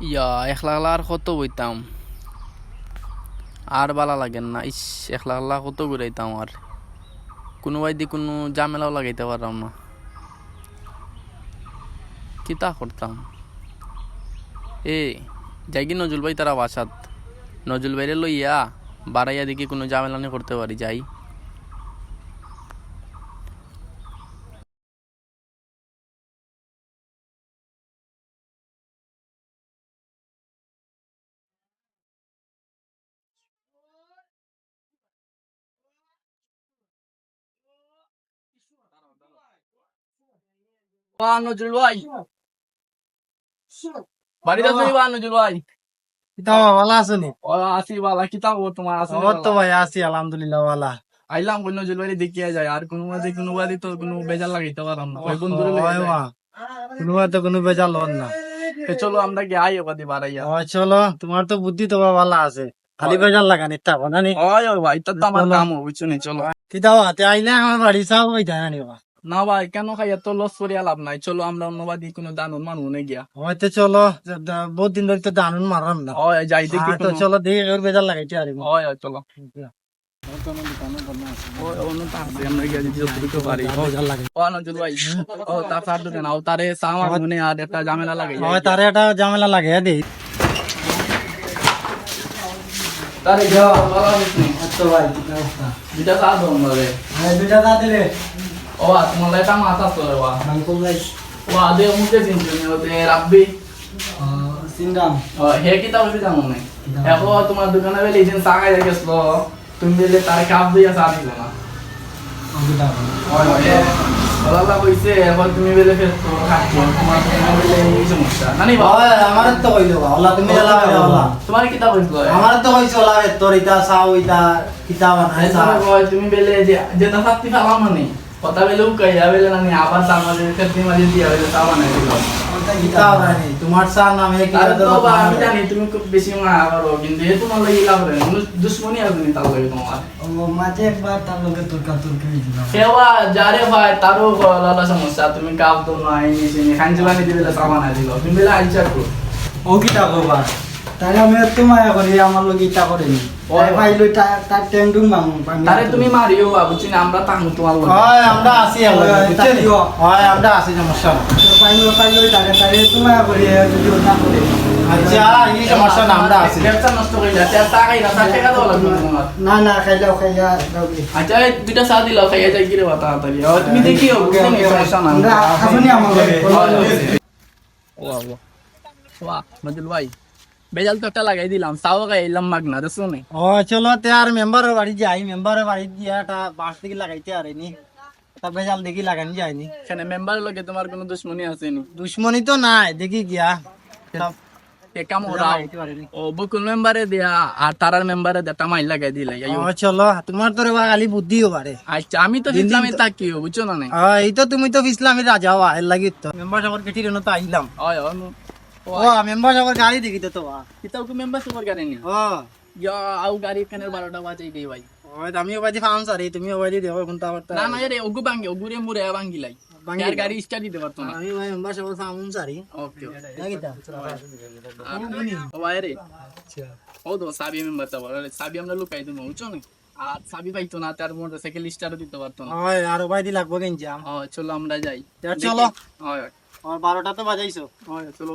ইয়া একলা আর কত বইতাম? আর বালা লাগেন না, ইস একলা একলা কত ঘুরাইতাম আর। কোনো বাইদি কোনো ঝামেলাও লাগাইতে পারলাম না। কিতা করতাম? এ, যাই কি নজরুল ভাই তারা বাসাত। নজরুল ভাইরে লইয়া বাড়াইয়া দেখি কোনো ঝামেলা নিয়ে করতে পারি, যাই। নজরুল ভাই বাড়িতে নজরুল ভাই কিতাবা আসি তোমার আসি তো ভাই আছি আলহামদুলিল্লাহ ভালা। আইলাম কোন নজরুল ভাই দেখিয়া যায় আর কোনো বাদে কোনো বাদে তো কোনো বেজার লাগাইতে পারলাম না। ওই বন্ধুরে লইয়া যাই। মা। কোনো তো কোনো বেজাল হন না। চলো আমরা কি আই বাড়াইয়া ও চলো। তোমার তো বুদ্ধি তো ভালো আছে। খালি বেজাল লাগানি তা না নি? ওই ওই ভাই তো আমার কাম নি চলো। কিতাবা হাতে আইলে আমার বাড়ি চাও ওই জানা নি ভাই কেন খাই? এত লস করিয়া লাভ নাই। চলো আমরা অন্যবাদী কোনো দানুন মানুষ নে গিয়া। হয়তো চলো বহুত দিন ধরে তো দানুন মারাম না ওই যাই দেখি হ্যাঁ, তো চলো দেখি ওর বেজাল লাগাইতে আরিম ওই ওই চলো। তো ঝামেলা লাগে। হয় দেই। তারে গিয়া বলা ভাই দুটা হ্যাঁ দুটা দিলে। তাও বিদা মনে এখন তোমার দোকানে বেলে যেন টাকা যায় গেছিল তুমি বেলে কইছে তুমি ফের তো খাচ্ছি। তোমার বেলে এই সমস্যা। না নি বাবা। আমার তো কইলো ওলা তুমি এলা ওলা তোমার আমার তো কইছো ওলা তোর ইতা ইতা তুমি বেলে যে যে তা সাথে মানে। কথা বেলে উকাইয়া বেলে না নি আবার চা মাঝে ফের মাঝে দিয়া বেলে চা বানাই দিল কিতাব আনাই তোমার চা নামে কি আর তো বা আমি জানি তুমি খুব বেশি মায়া করো কিন্তু এ তোমার লাগি লাভ রে দুশ্মনী আছে নি তার লাগে তোমার ও মাঝে একবার তার লগে তুরকা তুরকি দিলাম সেবা যারে ভাই তারও লালা সমস্যা তুমি কাপ তো নাই নিছিনি খাঞ্জি বানি দিবে সামান আই দিল তুমি বেলা আইছা করো ও কিতাব বাবা তাই আমি তো মায়া করি আমার লগে ইতা করেনি ও। তাই পাইলো তার টেন্ডুম বাং তারে তুমি মারিও বা বুঝছি না আমরা তাহু তোমার লগে হয় আমরা আছি আমরা বুঝছেন? হয় আমরা আছি সমস্যা না পাইলো পাইলো তাকে তাকে তোমার করি যদি না করে। আচ্ছা এই সমস্যা না আমরা আছি ব্যবসা নষ্ট করে যাচ্ছে আর টাকাই না তার টাকা দেওয়া লাগবে না না খাইলাও খাইয়া দাওগে আচ্ছা দুইটা চা দিল খাইয়া যাই গিরে বা তাড়াতাড়ি। ও, তুমি দেখিও বুঝছ না সমস্যা না আমরা আসুনি আমার ওয়া ওয়া। মজুল ভাই। বেজাল তো একটা লাগাই দিলাম চাও খাইলাম মাগনা দেখছ নি? ও চলো তে আর মেম্বারের বাড়ি যাই মেম্বারের বাড়ি গিয়া একটা বাঁশ দিকে লাগাইতে আরেনি তা বেজাল দেখি লাগানি যায়নি এখানে মেম্বারের লগে তোমার কোনো দুশ্মনী আছে নি? দুশ্মনী তো নাই দেখি গিয়া। কাম ওরাও ও বকুল মেম্বারে দিয়া আর তারার মেম্বারে দেটা মাইল লাগাই ও চলো তোমার খালি পারে আচ্ছা আমি তো ইসলামে তাকিও বুঝছ না নাই? ও এই তো তুমি তো ইসলামী রাজা হওয়া এর লাগি তো মেম্বার সাগর কেটি তো আইলাম ও মেম্বার গাড়ি দেখি তো তো কিতাও কি মেম্বার তোমার গাড়ি নি ও। ইয়া আউ গাড়ি এখানে বারোটা বাজাই দেই ভাই। ও আমিও ফাম সারি তুমিও বাদি দেবো এখন তো আবার তা- না না রে ওগু মুরে গাড়ি স্টার্ট দিতে পারতো না। আমি ভাই মেম্বার সাগর ফাম সারি ওকে নাকি তা ও ভাই রে ও তো সাবি মেম্বার তো বলে সাবি আমরা লুকাই দিমু বুঝছ না? আর সাবি পাইতো না তার মোটরসাইকেল স্টার্ট দিতে পারতো না। ওই আর ভাই দি লাগবো গেঞ্জাম ও চলো আমরা যাই। চলো। হয় আর বারোটা তো বাজাইছো। হয় চলো।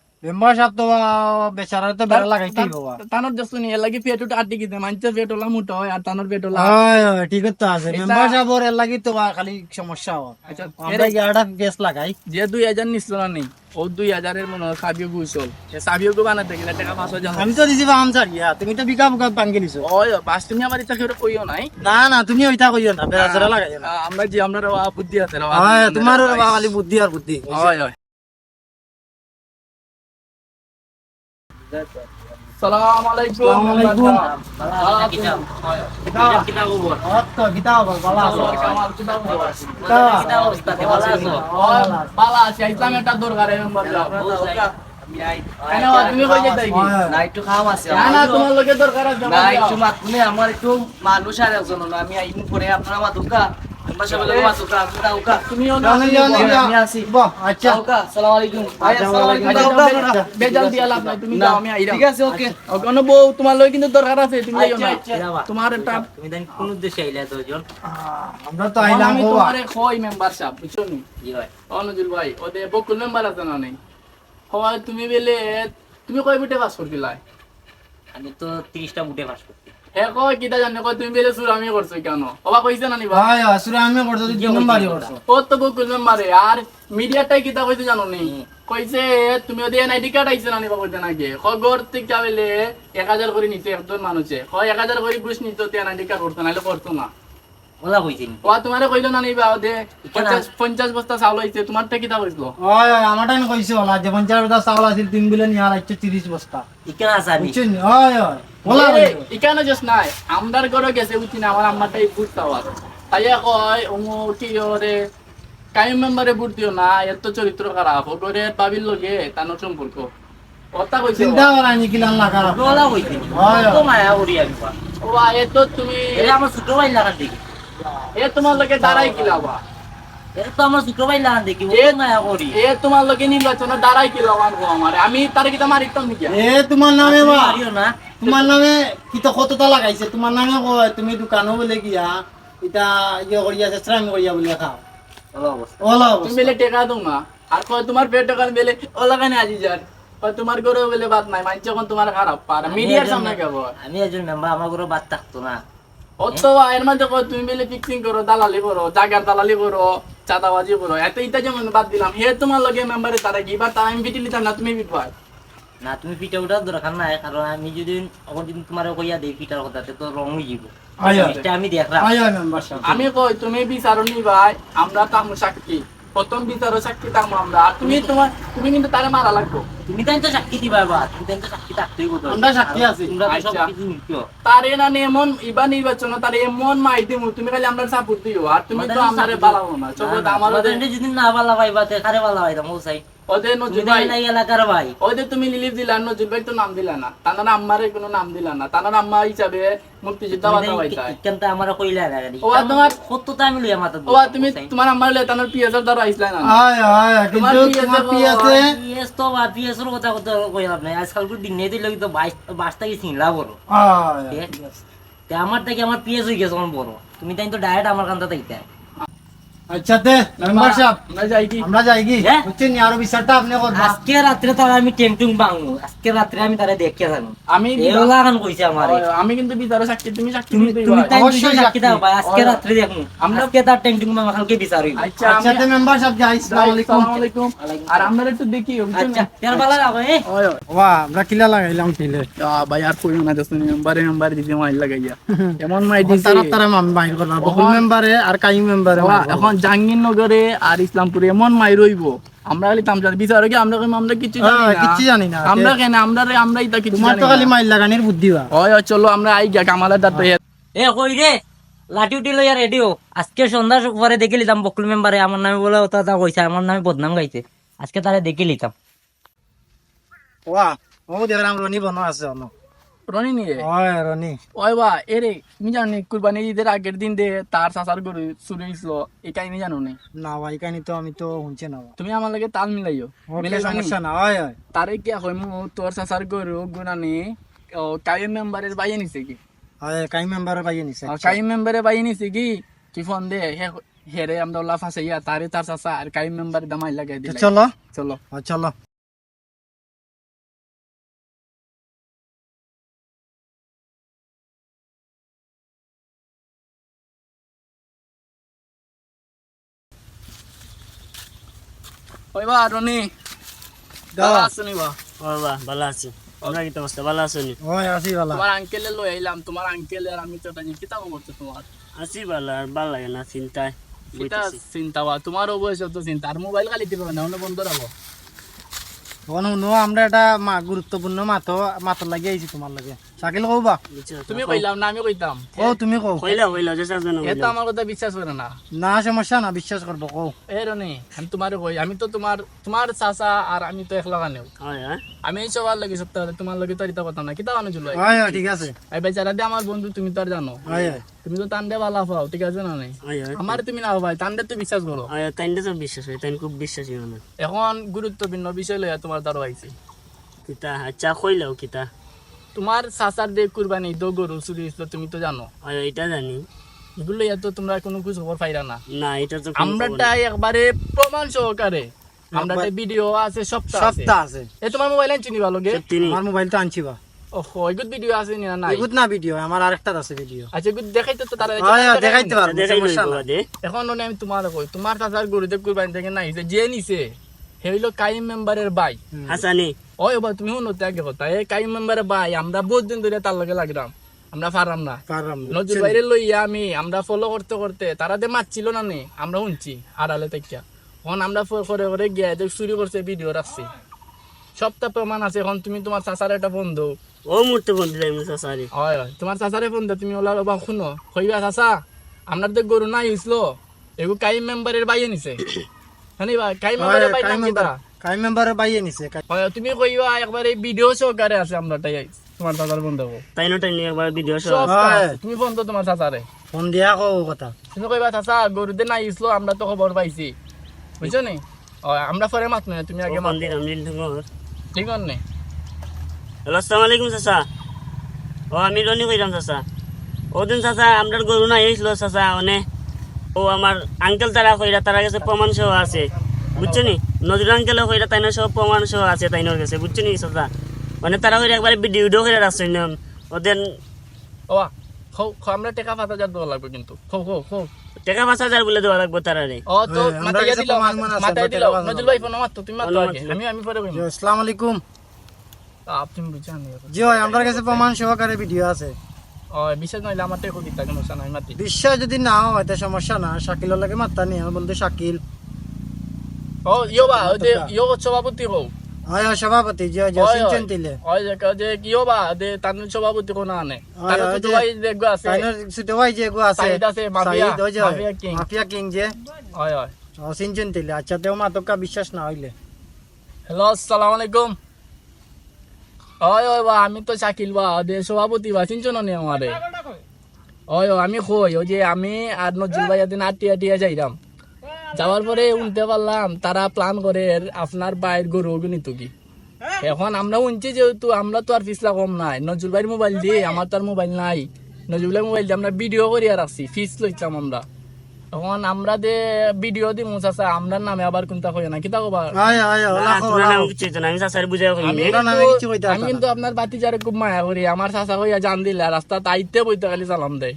মেম্বার সাহেব তো বেচারা তো বেড়া লাগাইতেই বাবা তানোর just নি লাগি পেটুটা আটকে গেছে মানুষের পেট মোটা হয় আর তানোর পেট হয় হয় ঠিক তো আছে। মেম্বার সাহেব ওর লাগি তো খালি সমস্যা হয়। আচ্ছা আমরা লাগাই। যে নিছিল না নেই ও মনে হয় সাবিও গু বানাতে গেলে টাকা পাঁচ হাজার আমি তো দিছি ফাম সারিয়া তুমি তো বিকা বুকা ভাঙ্গি নিছো ওই বাস তুমি আমার ইচ্ছা করে কইও নাই। না না তুমি ওইটা কইও না লাগাই না। আমরা আমরা বুদ্ধি আছে হয় খালি বুদ্ধি আর বুদ্ধি। হয় হয় একটা দরকারে আমার আমার একটু মানুষ আর একজন আমি আইন পরে আপনারা মাতুকা বাসা আচ্ছা ভাই আছে ওকে ওখানে বউ, তোমার লোক কিন্তু দরকার আছে, তুমি যাইও না। তুমি আমরা তো আইলাম ভাই, ওদের বকুল মেম্বার আছে না নেই? হয়, তুমি বেলে তুমি কয় বুটে পাস করছিলা আমি তো 30টা বুটে পাস করছি হে কয় কিটা জানে কয় তুমি বেলে সুরামি করছ কেন অবা কইছে না ভাই নম্বরই করছ ও তো আর মিডিয়াটাই কিটা জানো নি। কইছে তুমি ওদের এনআইডি কার্ড আইছে না নিবা কইতে নাকি? খবর থেকে বেলে এক হাজার করে একজন মানুষে কয় এক হাজার করে ঘুষ নিত এনআইডি কার্ড করতো নাহলে করতো না। ওলা কইছিনি ও তোমারে কইলো না নিবা ওদের পঞ্চাশ পঞ্চাশ বস্তা চাউল হইছে তোমারটা কিটা কইছিল ওই ওই আমার টাইম ওলা যে পঞ্চাশ বস্তা চাউল আছিল তিন বিলে নিয়ে আর একশো বস্তা। ইকেন আছে বুঝছেন ওই ওই ওলা এ, কইছে। নাই আমদার ঘরে গেছে বুঝছি আমার আম্মাটাই বুট পাওয়ার তাই কয় ওমো কি ওরে কাইম মেম্বারে বুট দিও না এত চরিত্র খারাপ ও করে বাবির লগে তানোর সম্পর্ক কথা কইছে চিন্তা করা না খারাপ ওলা কইছিনি। তো মায়া করি আমি ও এত তুমি এরা আমার ছোট ভাই লাগান দেখি এ তোমার লগে দাঁড়াই কিলাবা এরা তো আমার ছোট ভাই লাগান দেখি ও মায়া করি। এ তোমার লগে নির্বাচনে দাঁড়াই কিলাবা আমার? আমি তার কিটা মারিতাম নাকি এ তোমার নামে মারিও না। তোমার নামে কিতো কতটা লাগাইছে? তোমার নামে কয় তুমি দোকানও বলে গিয়া এটা ইয়ে করিয়া শ্রাম করিয়া বলে খাও। ওলা অবস্থা। ওলা তুমি বেলে টেকা দো না। আর কয় তোমার পেট টাকা বেলে ও লাগানে আজি যার। কয় তোমার ঘরে বেলে বাদ নাই মানছে এখন তোমার খারাপ। পার আমি মিডিয়ার একজন- সামনে কেবল আমি একজন মেম্বার আমার ঘরে বাদ থাকতো না। অত এর মধ্যে কয় তুমি বেলে ফিক্সিং করো দালালি করো জাগার দালালি করো চাঁদাবাজি করো এত ইটা যেমন বাদ দিলাম হে তোমার লগে মেম্বারে তারা কি? বা তা আমি বিটি লিতাম না তুমি বিটবাই না তুমি পিঠা উঠার দরকার নাই কারণ আমি যদি অকদিন তোমার কইয়া দেই পিঠার কথা তো রং হয়ে যাব আমি দেখলাম। আমি কই তুমি বিচারো নি ভাই আমরা তামু সাক্ষী। প্রথম বিচার সাক্ষী থাকব আমরা। আর তুমি তোমার তুমি কিন্তু তারে মারা লাগবো। তুমি তাই তো সাক্ষী দিবা বা তুমি তাই তো সাক্ষী থাকতেই কথা আমরা সাক্ষী আছি। তোমরা তো সব আচ্ছা। কিছু নিচ্ছো তারে না এমন ইবা নির্বাচন তারে এমন মাই দিমু তুমি খালি আমরা সাপোর্ট দিও। আর তুমি তো আমারে বালাবো না। চলো আমার ওদের যদি না ভালো পাইবা তে কারে ভালো পাইতাম? ও চাই ওদের তুমি নজরুল তাই ভাই। এলাকার ভাই। ওদের তুমি লিলিপ দিলা নজরুল ভাই তো নাম দিলা না। তানার আম্মারে কোনো নাম দিলা না। তানার আম্মা হিসাবে মুক্তিযোদ্ধা বাতা পাইতাই ইকানটা আমার কইলা না ও, তোমার- কত আমি লইয়া মাথা ও তুমি তোমার তানার দ্বারা না? কিন্তু তোমার পিএস তো বা কথা কথা কইলাম না। আজকাল তো দিন নেই দিলে তো বাইশ বাইশ থেকে চিনলা বড়। আয় তে আমার থেকে আমার পিএস হয়ে গেছে বড়। তুমি তাই তো ডাইরেক্ট আমার কান্তা তাইতে আচ্ছা তে মেম্বার সাহেব আমরা যাই কি আমরা যাই কি হ্যাঁ? বুঝছেন আরও বিচারটা আপনি করবা আজকে রাত্রে তারা আমি টেমটুং বাংলো আজকে রাত্রে আমি তারা দেখে থাকব আমি এগুলা এখন কইছে আমারে ও, আমি কিন্তু বিচারো সাক্ষী তুমি সাক্ষী তুমি দিতেই তুমি ভাই। তাই অবশ্যই দুইজন সাক্ষী দাও সাক্ষী। ভাই আজকে ও, রাত্রে দেখুন আমরা- আজকে তার টেমটুং বাংলা কালকে বিচার হইব আচ্ছা আচ্ছা আমি তে মেম্বার সাহেব যাই আসসালামু আলাইকুম আসসালামু আলাইকুম আর আমরা একটু দেখি বুঝছেন? আচ্ছা তেল বালা লাগো এ ওই ওই। ওয়া আমরা কিলা লাগাইলাম তিলে আ, ভাই আর কইও না দোস্ত মেম্বারে মেম্বার দিতে মাইল লাগাইয়া এমন মাই দিছে তারা তারা আমি বাইর করলাম বহুল মেম্বারে আর কাই মেম্বারে বাবা, এখন জাহাঙ্গীরনগরে আর ইসলামপুরে এমন মাই রইব। আমরা খালি তামজার বিচার কি আমরা আমরা কিছু জানি না। কিচ্ছু জানি না আমরা কেন? আমরা রে আমরা ইতা কিছু জানি তো খালি মাইল লাগানির বুদ্ধি বা। ওই চলো আমরা আই গিয়া কামালের দাঁত এ কই রে? লাঠি উঠি লইয়া রেডিও আজকে সন্ধ্যা পরে দেখে লিতাম বকুল মেম্বারে আমার নামে বলে ওটা তা কইছে আমার নামে বদনাম গাইছে। আজকে তারে দেখে লিতাম। ওয়া ও দেখলাম রনি বনো আছে রনি নিয়ে। ওই রনি। ওই বা এরে তুমি জানি কুরবানি ঈদের আগের দিন দে তার চাচার গরু চুরি হইছিল এই কাহিনী জানো নি? না ভাই কানি তো আমি তো শুনছি না তুমি আমার লাগে তাল মিলাইও। মিলে সমস্যা না ওই ওই তারে কি হইমু তোর চাচার গরু গুনানি কাই মেম্বারের বাইয়ে নিছে কি? ওই কাই মেম্বারে পাইয়ে নিছে কাই মেম্বারে বাইয়ে নিছে কি? কি ফোন দে হে- হেরে আমরা ওলা ফাঁসাইয়া তারে তার চাচা আর কাই মেম্বার দামাই লাগাই দিল। চলো। চলো। চলো। ওই বা রনি। ভালো আছো নি বা? বাবা ভালো আছি। আমরা কি অবস্থা? ভালো আছো নি? ওই আসি বালা তোমার আঙ্কেলে লই আইলাম তোমার আঙ্কেল আর আমি চটা নি কিতা করছ তোমার? আছি ভালো আর ভালো লাগে না চিন্তায় এটা চিন্তা বা? তোমারও বয়স তো চিন্তা আর মোবাইল খালি দিবে না অন্য বন্ধ রাখো। শুনো আমরা এটা মা- গুরুত্বপূর্ণ মাতো মাতো লাগি আইছি তোমার লাগে। শাকিল কবা বুঝছ তুমি কইলাম না আমি কইতাম ও তুমি কও। কইলা কইলা যে সাজন এ তো আমার কথা বিশ্বাস করে না। না সমস্যা না বিশ্বাস করব কও। এ রনি আমি তোমার কই আমি তো তোমার তোমার চাচা আর আমি তো একলা কানেও হয় হ্যাঁ। আমি এই সবার লাগে সপ্তাহে তোমার লাগে তো এটা কথা না কিতা কানে জুলাই হয় হয় ঠিক আছে। এই বেচারা দিয়ে আমার বন্ধু তুমি তো আর জানো। হয় হয়। তুমি তো তান্ডে ভালো পাও ঠিক আছে না নাই? হয় হয়। আমার তুমি না ভাই তান্ডে তো বিশ্বাস করো হয় তাইনটা তো বিশ্বাস হয় তাইন খুব বিশ্বাসী মানুষ এখন গুরুত্বপূর্ণ বিষয় লইয়া তোমার দ্বারা আইছি কিতা আচ্ছা কইলাও কিতা। তোমার চাচার দিয়ে কুরবানি দো গরু চুরি হয়েছিল তুমি তো জানো। হয় এটা জানি। এগুলো লইয়া তো তোমরা কোনো কিছু খবর পাইরা না। না এটা তো আমরা একবারে প্রমাণ সহকারে। আমরা ভিডিও আছে সপ্তাহ সপ্তাহ আছে। এ তোমার মোবাইল আনছি নি ভালো গে? তিনি আমার মোবাইল তো আনছি বা ওহো ভিডিও আছে নি না না ভিডিও আমার আরেকটা আছে ভিডিও আচ্ছা এগুলো দেখাইতে তো তারা হয় হয় দেখাইতে পারব না এখন আমি তোমার কই তোমার চাচার গরুতে কুরবানি থেকে নাই যে নিছে। হে হইল কাইম মেম্বারের ভাই। হাসানি। ওই বা তুমি শুনো কথা এই কাইম মেম্বারের ভাই আমরা বহুত দিন ধরে তার লগে লাগলাম। আমরা পারলাম না। বাইরে লইয়া আমি আমরা ফলো করতে করতে তারা মারছিল না নে আমরা শুনছি আড়ালে থেকে। এখন আমরা করে করে গিয়ে চুরি করছে ভিডিও রাখছি। সবটা প্রমাণ আছে এখন তুমি তোমার চাচার একটা বন্ধু। ও মুহূর্তে বন্ধু যাই সারি। হয় হয় তোমার চাচারে ফোন দে তুমি ওলা বা শুনো। কইবা চাচা আপনার তো গরু নাই হইছিল এগু কাইম মেম্বারের বাইয়ে নিছে জানি বা কাইম বাই নাম মেম্বার কিতা কাই মেম্বারে বাইয়ে নিছে তুমি কইবা একবারে ভিডিও সহকারে আছে আমরা তাই তোমার চাচার বন্ধু তাইনো টাইম একবার ভিডিও সব তুমি ফোন তো তোমার চাচারে ফোন দিয়া কও কথা। তুমি কইবা চাচা গরুতে নাই ইসলো আমরা তো খবর পাইছি। বুঝছ নি? আমরা পরে মাত না তুমি আগে মাত মন্দির আমি ঠিক আছে নি? হ্যালো আসসালামু আলাইকুম চাচা। ও আমি রনি কইলাম চাচা। ওদিন চাচা আপনার গরু না চাচা মানে ও আমার আঙ্কেল তারা কইরা তারা কাছে প্রমাণ সহ আছে। বুঝছ নি নজরুল আঙ্কেল কইরা তাই সব প্রমাণ সহ আছে তাইনোর কাছে। বুঝছ নি চাচা মানে তারা কইরা একবার ভিডিও ভিডিও করে রাখছে ওদের ও খো খো আমরা টেকা পাতা যা দেওয়া লাগবে কিন্তু। খো খো খো। টাকা পাঁচ হাজার বলে দেওয়া লাগবে তারা রে। ও তো হ্যাঁ, আমরা মাথায় দিল মাথায় দিল নজরুল ভাই ফোন মারতো তুমি মারতো আগে। আমি আমি পরে কইম আসসালামু আলাইকুম। আপনি বুঝান জি আমার কাছে প্রমাণ সহকারে ভিডিও আছে। বিশ্বাস নইলে আমার টেকো দিতা কেন সানা আমি মাতি। বিশ্বাস যদি না হয় তা সমস্যা না। শাকিলের লাগে মাত্তা আমার বন্ধু শাকিল। ও বা যে সভাপতি হও। হয় হয় সভাপতি হয়, হয়, হয়, হয়। চিনচেন দিলে। ওই যে যে বা দে তার সভাপতি কোন আনে। হয়, হয়, তো যে- ভাই আছে। ছোট ভাই যে গো আছে। সাইদ আছে, মাফিয়া, যে হয়, কিং। মাফিয়া কিং যে। হয় হয়। ও চিনচেন দিলে। আচ্ছা তেও মাতকা বিশ্বাস না হইলে। হ্যালো আসসালামু আলাইকুম। ওই ওই বা আমি তো শাকিল বা দে সভাপতি বা চিনছো না আমারে। ওই আমি কই ওই যে আমি আর নজরুল ভাই এদিন আটি আটিয়া যাইলাম যাওয়ার পরে উনতে পারলাম তারা প্ল্যান করে আপনার বাইর গরু গণিত কি। এখন আমরা উনছি যেহেতু আমরা তো আর ফিসলা কম নাই। নজরুল ভাইয়ের মোবাইল দিয়ে আমার তো আর মোবাইল নাই। নজরুল ভাইয়ের মোবাইল দিয়ে আমরা ভিডিও করিয়া রাখছি ফিস লইতাম আমরা। এখন আমরা দে ভিডিও দি মুসাসা আমরা নামে আবার কোনটা কই না। কিতা কবা? হয় ওলা না। কিছু না, আমি চাচার বুঝাই কইনি আমি ওরা নামে কিছু কইতে আমি কিন্তু আপনার বাতি যারে খুব মায়া করি। আমার চাচা হইয়া জান দিলা রাস্তা তাইতে বইতে খালি চালাম দেয়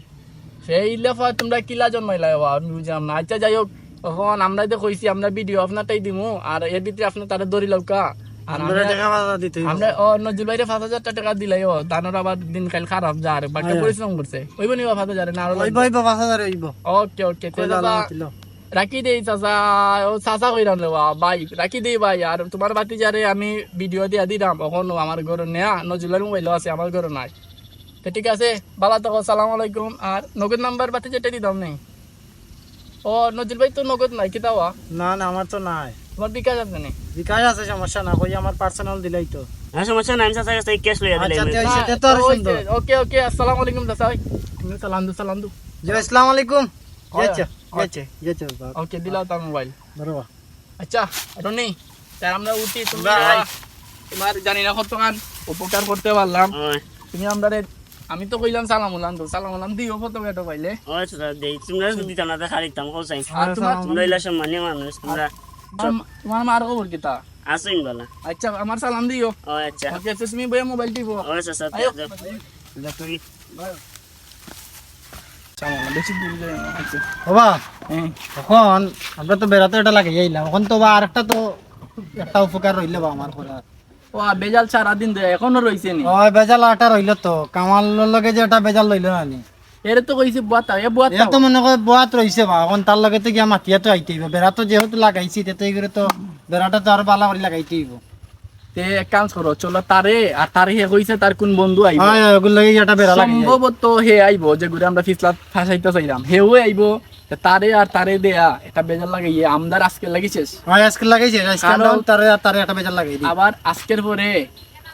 সেই লেফা তোমরা কিলা জন্মাইলা বাবা আমি বুঝলাম না। আচ্ছা যাই হোক তখন আমরা তো কইছি আমরা ভিডিও আপনারটাই দিমু আর এর ভিতরে আপনার তারা দড়ি লৌকা আমরা আমরা- টাকা পাতা দিতে হইব। আমরা ও নজরুল ভাইরে পাঁচ হাজার টাকা দিলাই ও তানোর আবার দিন খারাপ যার বাচ্চা। পরিশ্রম করছে। ওইব নিবা পাঁচ হাজার না আরও হইব হইব পাঁচ হাজার হইব ওকে ওকে কই লালা মাতিল। রাখি দেই চাচা। ও চাচা কইরাম রে ভাই রাখি দেই ভাই। আর তোমার বাতি যারে আমি ভিডিও দিয়া দিলাম এখন আমার ঘরে নেয়া নজরুলের মোবাইল আছে আমার ঘরে নাই। তো ঠিক আছে ভালো থাকো সালাম আলাইকুম। আর নগদ নাম্বার বাতি যেটা দিতাম নেই ও নজরুল ভাই তো নগদ নাই কি দাওয়া না না আমার তো নাই। তোমার বিকাশ আছে নি? বিকাশ আছে সমস্যা না কই আমার পার্সোনাল দিলাই তো। হ্যাঁ সমস্যা নাই আমি চাচার কাছে ক্যাশ লইয়া আচ্ছা তে তো আর সুন্দর। ওকে ওকে আসসালামু আলাইকুম চাচা তুমি সালাম দু সালাম দু। জি আসসালামু আলাইকুম। হয়, গেছে হয়। গেছে গেছে ওকে দিলাও তার মোবাইল বরাবর আচ্ছা রনি তার আমরা উঠি তোমরা তোমার জানি না কতক্ষণ উপকার করতে পারলাম। তুমি আমরা আমি তো কইলাম সালাম উলাম তো সালাম উলাম দিও ফটো কেটো পাইলে। চাচা দেই। তোমরা যদি দিতাম না তো খালিতাম কোসাই আর তোমার তোমরা ইলা সম্মানীয় মানুষ তোমরা তোমার- মার খবর কিতা আসুন বলা আচ্ছা আমার সালাম দিও। ও আচ্ছা। ওকে আচ্ছা তুমি মোবাইল বাবা হ্যাঁ। এখন আমরা তো বেড়াতে এটা লাগে যাইলাম এখন তো বা আরেকটা তো একটা উপকার রইল বা আমার ও বেজাল সারা দিন দে এখনও রইছে নি? ওই বেজাল আটা রইল তো। কামাল লগে যে এটা বেজাল লইল না নি? এর তো কইছি বুয়াতা এ বুয়াতা এ তো মনে বোয়াত রইছে বা এখন তার লগে তো গিয়া মাতিয়া তো আইতে হইব? বেড়া তো যেহেতু লাগাইছি তেতে করে তো বেড়াটা তো আর বালা করে লাগাইতে হইব। তে এক কাজ করো চলো তারে আর তারে হে কইছে তার কোন বন্ধু আইব? হয় ওগুলো লাগি এটা বেড়া লাগে সম্ভবত হে আইব যে ঘুরে আমরা ফিসলা ফাঁসাইতে চাইলাম। হেও আইব তে তারে আর তারে দেয়া এটা বেজার লাগে ইয়ে আমদার আজকে লাগিছিস হয় আজকে লাগাইছে আজকে কারণ- আমরা তারে তারে একটা বেজার লাগাই আবার আজকের পরে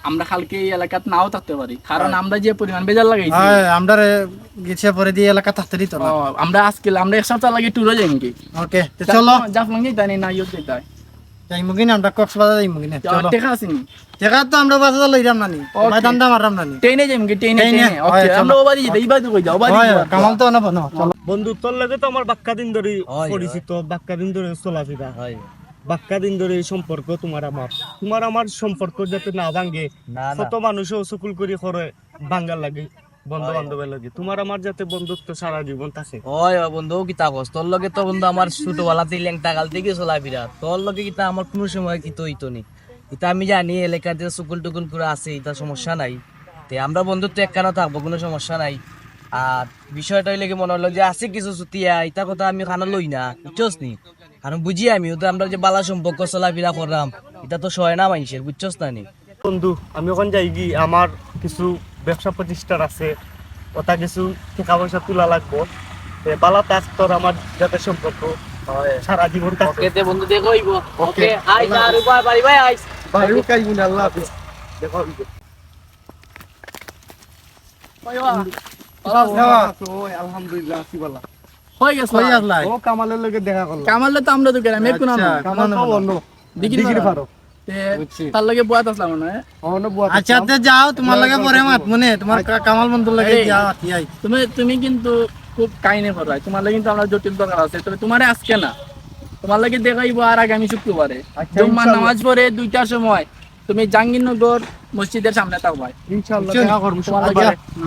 আমরা কালকে এই এলাকাত নাও থাকতে পারি। কারণ আমরা যে পরিমাণ বেজার লাগাইছি। আমরা গেছে পরে দিয়ে এলাকা থাকতে দিত না। আমরা আজকে আমরা এক সপ্তাহ লাগে ট্যুরে যাই নাকি? ওকে চলো। জাফলং যাইতা নি না ইয়ত যাইতা যাই মুগিন আমরা কক্সবাজার যাই মুগিন চলো। টেকা আসেনি দেখা তো আমরা বাসা লইরাম নানি Okay. ময়দান দা মারাম নানি ট্রেনে যাই নাকি ট্রেনে ট্রেনে, ট্রেনে। ওকে আমরা ওবাদি যাই এইবাদি কই যাও ওবাদি হয় কামাল তো না বনো চলো। বন্ধু তোর লাগে তো আমার বাক্কা দিন ধরে পরিচিত বাক্কা দিন ধরে চলাফেরা। হয়। বাক্কা দিন ধরে এই সম্পর্ক তোমার আমার। তোমার আমার সম্পর্ক যাতে না ভাঙ্গে কত মানুষও চকুল করি করে ভাঙ্গার লাগে বন্ধু বান্ধবের লাগে। তোমার আমার যাতে বন্ধুত্ব সারা জীবন থাকে। ওই বন্ধু কস? তোর লগে তো বন্ধু আমার ছোটবেলাতে ল্যাংটা থেকে চলা বিরাট। তোর লগে কিতা আমার কোনো সময় কিতো হইতো নি? এটা আমি জানি এলাকাতে সুকুল টুকুল করে আছে এটা সমস্যা নাই। তে আমরা বন্ধুত্ব একখানা থাকব কোনো সমস্যা নাই। আর বিষয়টা হইলে কি মনে হলো যে আছে কিছু চুতিয়া এটা কথা আমি খানা লই না বুঝছস নি? কারণ বুঝি আমি তো আমরা যে বালা সম্পর্ক চলাফেরা করলাম এটা তো সয় না মানুষের বুঝছস না নি? বন্ধু আমি ওখান যাই কি আমার কিছু ব্যবসা প্রতিষ্ঠান আছে ওটা কিছু টাকা পয়সা তোলা লাগবো। বালা তাক তোর আমার যাতে সম্পর্ক সারা জীবন ওকে তে বন্ধু দেখো হইব ওকে। আইস আর উপায় বাড়ি ভাই আইস বাড়ি কাজ আল্লাহ হাফিজ। দেখো আলহামদুলিল্লাহ কি বলা। হয়ে গেছে কই আসলাই ও কামালের লগে দেখা করলাম কামালে তো আমরা তো গেলাম কোন আচ্ছা, কামাল তো অন্য ডিগ্রি ডিগ্রি পারো তার লগে বুয়াত আসলাম না অন্য বুয়া আচ্ছা তে যাও তোমার লাগে পরে মাত মনে তোমার কামাল বন্ধুর লাগে যাও আই। তুমি তুমি কিন্তু খুব কাহিনী করাই তোমার লাগে কিন্তু আমরা জটিল দরকার আছে। তবে তোমারে আজকে না তোমার লাগে দেখাইব আর আগামী শুক্রবারে। জুম্মার নামাজ পড়ে দুইটার সময়। তুমি জাহাঙ্গীরনগর মসজিদের সামনে ইনশাআল্লাহ? দেখা করব। তোমার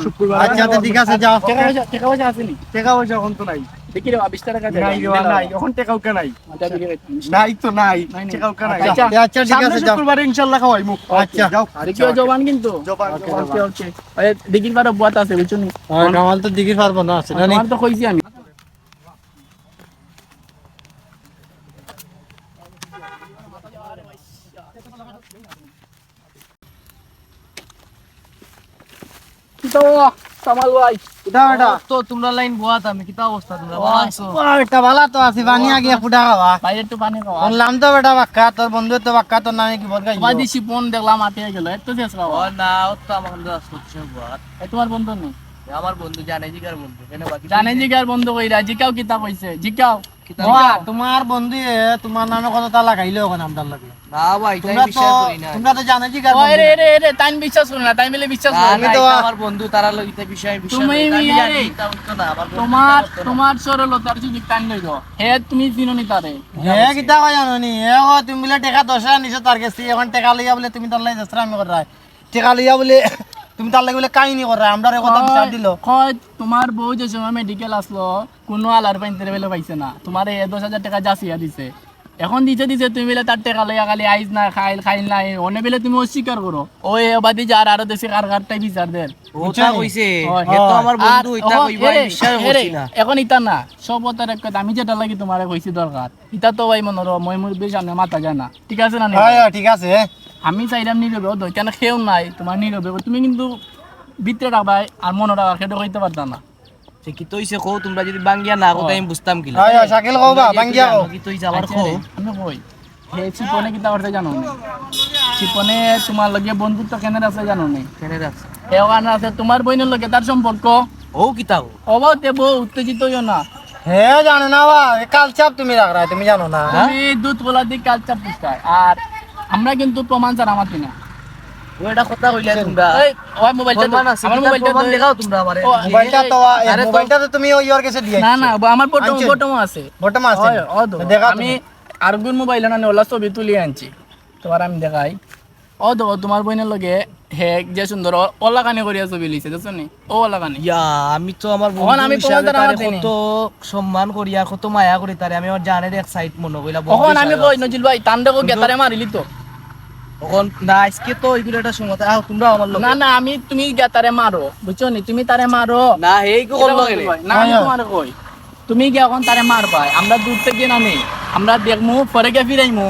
শুক্রবার আচ্ছা ঠিক আছে যাও। টাকা পয়সা টাকা পয়সা আসেনি টাকা পয়সা এখন তো নাই। দেখি রে বিশ টাকা দে নাই রে নাই। এখন টাকাও কে নাই। আচ্ছা, বিক্রি করতে। নাই তো নাই। নাই, নাই। টাকাও কে নাই। আচ্ছা, আচ্ছা। ঠিক আছে যাও। শুক্রবার ইনশাআল্লাহ খাওয়াই মুখ। আচ্ছা। যাও। আর কেউ জবান কিন্তু। জবান ওকে জবান। ওকে। ওই দিঘির পারে বুয়াত আছে কামাল তো দিঘির পারব না আছে না তো কইছি আমি। তো কামাল ভাই। দাও এটা তো তোমরা লাইন বুয়াত আমি কিতা অবস্থা তোমরা? ভালো এটা ভালো তো আছে বানি আগে ফুটা খাওয়া বাইরে একটু পানি খাওয়া বললাম তো বেটা বাক্কা তোর বন্ধু তো বাক্কা তোর নামে কি দিছি ফোন দেখলাম আটিয়ে গেল একটু শেষ খাওয়া না ও তো আমার কাছে আসছে বুয়াত। এই তোমার বন্ধু নেই আমার বন্ধু জানে জিগার বন্ধু কেন বাকি জানে জিগার বন্ধু কইরা জিকাও কিতা কইছে জিকাও। তোমার বন্ধু এ, তোমার নামে কথা লাগাইলে ওখানে আমদার লাগে। না তোমরা তো বিশ্বাস করি না তোমরা তো জানো জি কার ওই রে রে রে তাইন বিশ্বাস করো না তাই মিলে বিশ্বাস করো। আমি না তো তো আমার বন্ধু তারা লইতে বিষয় বিষয় তুমি। তা তোমার তা। তোমার সরলতার যদি হে তুমি তারে। হে কিতা কই জানো নি হে তুমি বলে টাকা দশ হাজার নিছো তার কাছে এখন টাকা লইয়া বলে তুমি তার আমি টাকা লইয়া বলে তুমি তার লাগে বলে কাহিনী করা আমরা কথা বিচার দিল। কয় তোমার বউ যে সময় মেডিকেল আসলো কোনো আলার পাইতে বেলে পাইছে না। তোমার এ দশ হাজার টাকা যাচিয়া দিছে। এখন দিছে দিছে তুমি বেলে তার টাকা লইয়া খালি আইস না খাইল খাইল নাই অনে বেলে তুমি অস্বীকার করো। ওই এবাদি যার আরও দেশে কার কারটাই বিচার দেন। ও তা কইছে হে তো আমার বন্ধু ইতা কইবা বিশ্বাস এরে, না। এখন ইতা না সব ওটার এক কথা আমি যেটা লাগি তোমার কইছি দরকার। ইতা তো ভাই মনে মই সামনে মাথা যায় না ঠিক আছে না হয়, ঠিক আছে। আমি চাইলাম নীরবে ও কেন খেয়েও নাই তোমার নীরবে তুমি কিন্তু ভিতরে রাখবাই আর মনে রাখা সেটা কইতে পারতা না। সে কি তইছে কও তোমরা যদি বাঙ্গিয়া না কও আমি বুঝতাম কি হয় হয় শাকিল কও বা বাঙ্গিয়া কও কি তইছে আবার আচ্ছা আমি কই। হে চিপনে কিতা করতে জানো নি? চিপনে তোমার লগে বন্ধুত্ব কেন আছে জানো নি? কেনে রাখছ হে ওখানে আছে তোমার বইনের লগে তার সম্পর্ক ও কিতা কও অবাতে বউ উত্তেজিত হইও না। হে জানো না বা এ কাল চাপ তুমি রাখ তুমি জানো না। তুমি দুধ গোলা দিয়ে কালচার পুস্তায় আর আমরা কিন্তু প্রমাণ ছাড়া মাতি না ও কথা কইলা তোমরা। এই, ওই মোবাইলটা আমার কিতা মোবাইলটা প্রমাণ দেখাও তোমরা আমারে। মোবাইলটা তো আরে মোবাইলটা তো তুমি ওই ওর কাছে দিয়ে না না আমার ফটো আনছেন? আছে। বটম আছে। ও দো। দেখা আমি আরগুন মোবাইল না ওলা ছবি তুলি আনছি। তোমার আমি দেখাই। ও দো তোমার বইনের লগে হে যে সুন্দর ওলা কানি করিয়া ছবি লিছে দেখছ নি? ও ওলা কানি। ইয়া আমি তো আমার আমি কত সম্মান করিয়া কত মায়া করি তারে। আমি আমার জানের এক সাইড মনে কইলা কখন আমি। কই নজিল ভাই গেতারে মারিলি তো? তখন না আজকে তো ওইগুলো একটা সময় আহ তোমরা আমার লোক না না আমি তুমি গেতারে মারো বুঝছ নি? তুমি তারে মারো। না এই কো না? আমি তোমার কই? তুমি গিয়ে এখন তারে মার পাই আমরা দূর থেকে নামি। আমরা দেখমু পরে গিয়ে ফিরাইমু।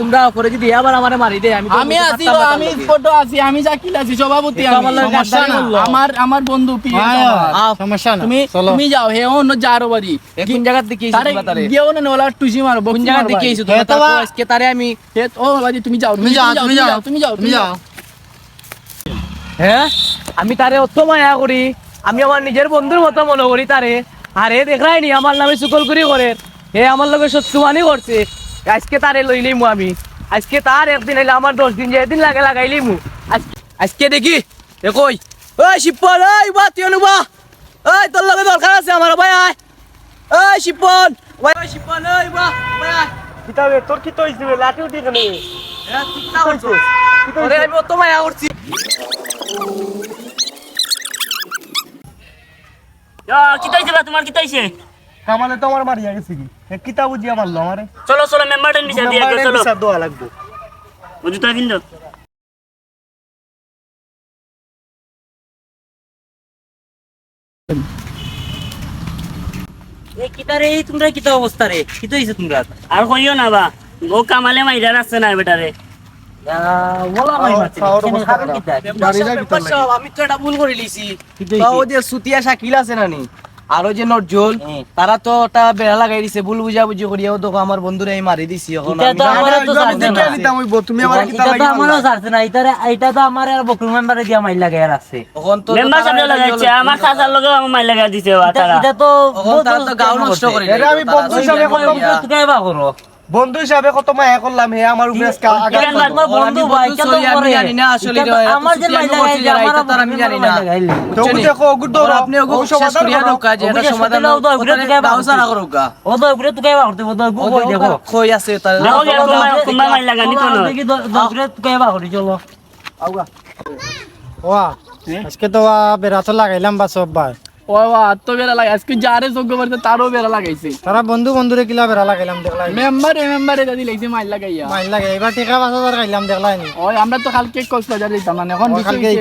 তোমরা করে যদি আবার আমারে মারি দে আমি তো আমি আছি আমি ফটো আছি আমি জাকিল আছি সভাপতি এ তো আমি আমার লগে সমস্যা গাদ্দারি না। করল। আমার আমার বন্ধু পিএস আয়, আমার। আয়, সমস্যা না তুমি তুমি যাও হে অন্য যারো বাড়ি। কোন জায়গা থেকে এসেছ তারে গিয়েও না ওলা টুসি মারো কোন জায়গা থেকে এসেছ? তোমরা তো আজকে তারে আমি হে, ও বাজি তুমি যাও তুমি যাও তুমি যাও তুমি যাও তুমি যাও। হ্যাঁ আমি তারে অত মায়া করি। আমি আমার নিজের বন্ধুর মতো মনে করি তারে। আরে দেখাই নি আমার নামে সুকল করি। করে হে আমার লগে সত্যমানি করছে। আজকে তারে লইলি মু আমি। আজকে তার একদিন এলে আমার দশ দিন যে দিন লাগে লাগাইলি মু আজ- আজকে দেখি এ কই? ওই শিপন ওই বা তুই অনুবা। ওই তোর লগে দরকার আছে আমার ভাই আয়। ওই শিপন ওই ওই শিপন ওই বা ভাই আয়। কিতাবে তোর কি তৈছি লাঠি উঠি কেন ঠিক আমি মায়া করছি। কি তৈছে তোমার কি তৈছে কামালে তো আমার মারিয়া গেছে কি? কিতা বুঝিয়া মারলো আমারে চলো চলো মেম্বারটা নিচে দিয়ে চলো। দেওয়া লাগবে। ও জুতা কিনলো এ কিতা রে তোমরা কিতা অবস্থা রে? কিতা হইছে তোমরা? আর কইও না বা ও কামালে মাইরা রাখছে না কিতা? লাগে? আমি তো এটা ভুল করে লিছি। সুতিয়া শাকিল আছে না নি আরও যে নজল তারা তো ওটা বেড়া লাগাই দিছে ভুল বুঝা বুঝি করিয়াও তো আমার বন্ধুরা এই মারি দিছি এখন তুমি আমার এটা তো আমারও ছাড়ছে না এটা এটা তো আমার আর বকরু মেম্বারে দিয়া মাইল লাগাই আর আছে এখন তো মেম্বার সামনে লাগাইছে আমার চাচার লগে আমার মাইল লাগাই দিছে এটা তো এখন তো গাও নষ্ট করে এটা আমি বন্ধু হিসাবে কত তুই বা করো। বন্ধু হিসাবে কত মায়া করলাম হে আমার উপরে আজকে আঘাত। তোমার বন্ধু ভাই তো আমি করে? জানি না আসলে তো আমার যে মাইল লাগাই যে আমার এটা তো আমি জানি না। তো দেখো, ওগুলো দৌড়াও। আপনি ওগো সমাধান করিয়া করো। যে এটা সমাধান সত্যি না, ওগুলো ওখানে ঢুকে গাও সারা বাড়ছে। করুকা ও তো উপরে তুই বা করতে ও তো ও কই দেখো। কই আছে তার? দেখো গে, কুম্বা- কুম্বা মাইর লাগা নিত না দেখি দরে তুই বা করি চলো। ওয়া আজকে তো বেড়া তো লাগাইলাম বা সব ভাই। ও বাবা, আর তো বেড়া লাগে আজকে যারে যোগ্য করতে তারও বেড়া লাগাইছে। তারা বন্ধু বন্ধুরে কিলা বেড়া লাগাইলাম দেখলাই মেম্বার এ মেম্বার এটা দিলাইছে মাইল লাগাইয়া। মাইল লাগে এবার টিকা পাঁচ হাজার খাইলাম দেখলাই নি ওই আমরা তো কালকে কক্সবাজার যেতাম না এখন কালকে।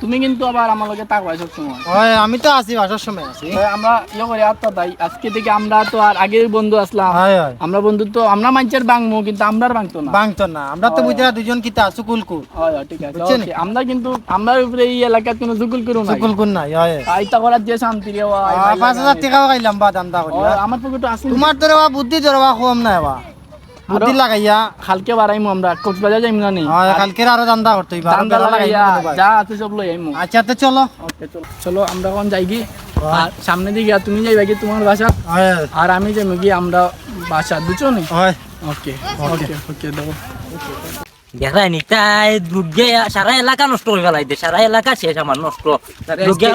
তুমি কিন্তু আবার আমার লগে তাকবা সব সময়। ওই আমি তো আছি বাসার সময় আছি। আমরা ইয়ে করে আত্মা তাই আজকে থেকে আমরা তো আর আগের বন্ধু আসলাম। হয় হয়। আমরা বন্ধু তো আমরা মানুষের বাংমু কিন্তু আমরা বাংতো না। বাংতো না। আমরা তো বুঝরা দুজন কিতা আছো কুলকুল। হয় হয়, ঠিক আছে? আমরা কিন্তু আমরা উপরে এই এলাকার কোনো জুকুল করু না নাই হয়। আইতা করার যে শান্তি রে ওয়া, আই আ, ভাই পাঁচ লাগা হাজার নাই। টাকাও খাইলাম বা দামটা করি আমার পকেটে আছে তোমার বা বুদ্ধি তোরে বা কম নাই বা বুদ্ধি লাগাইয়া। খালকে বাড়াইমু আমরা কক্সবাজার যাইমু না নি? কালকে আরও দান্দা করতে হইবা। আরও দান্দা লাগাইয়া লাগাইয়া কোনো ভাই। যা আছে সব লই আইমু। আচ্ছা তো চলো। ওকে চলো। চলো আমরা কোন যাই কি আর সামনে দিকে আর তুমি যাইবা কি তোমার বাসা? আর আমি যাইমু কি আমরা বাসা দুজনে? হয়। ওকে ওকে। ওকে দেখো দেখাই নি তাই দুর্গে সারা এলাকা নষ্ট করে ফেলাইতে সারা এলাকা শেষ আমার নষ্ট। আজকে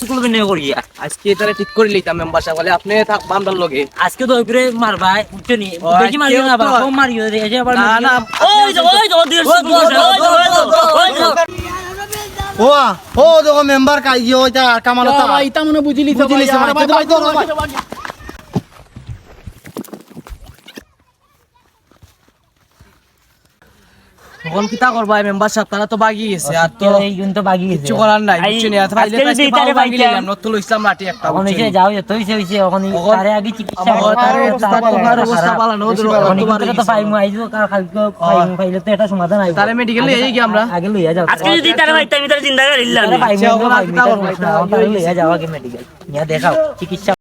সুকল ঠিক করে লইতাম মেম্বার সাহেব বলে আপনি থাক বান্দার লগে। আজকে তো উপরে মারবা উঠছে নি। বেশি মারিও না কম মারিও রে এসে আবার না, না, ওই যে ওই যে ওদের সুকল ওই যে, ওই যে, ওই যে। ও ও দেখো মেম্বার কামালো তা মনে বুঝিলি তো তো তখন কিতা করবা? মেম্বার সাহেব তারা তো বাগি গেছে আর তো এই কিন্তু বাগি গেছে। কিছু করার নাই তারে বাগি। লইলাম নতুন ইসলাম লাঠি একটা এসে যাও হইছে হইছে এখন তারে আগে চিকিৎসা আমার তার অবস্থা তোমার অবস্থা ভালো না, ওদের তো কার তো এটা সমাধান আইবো তারে medical লইয়া যাই আমরা? আগে লইয়া যাও। আজকে যদি তারা ভাই আমি তারা চিন্তা করিলাম তারে পাইমু ওগুলো পাইমু কিতা করব? তারে লইয়া যাও আগে মেডিকেল নিয়া দেখাও চিকিৎসা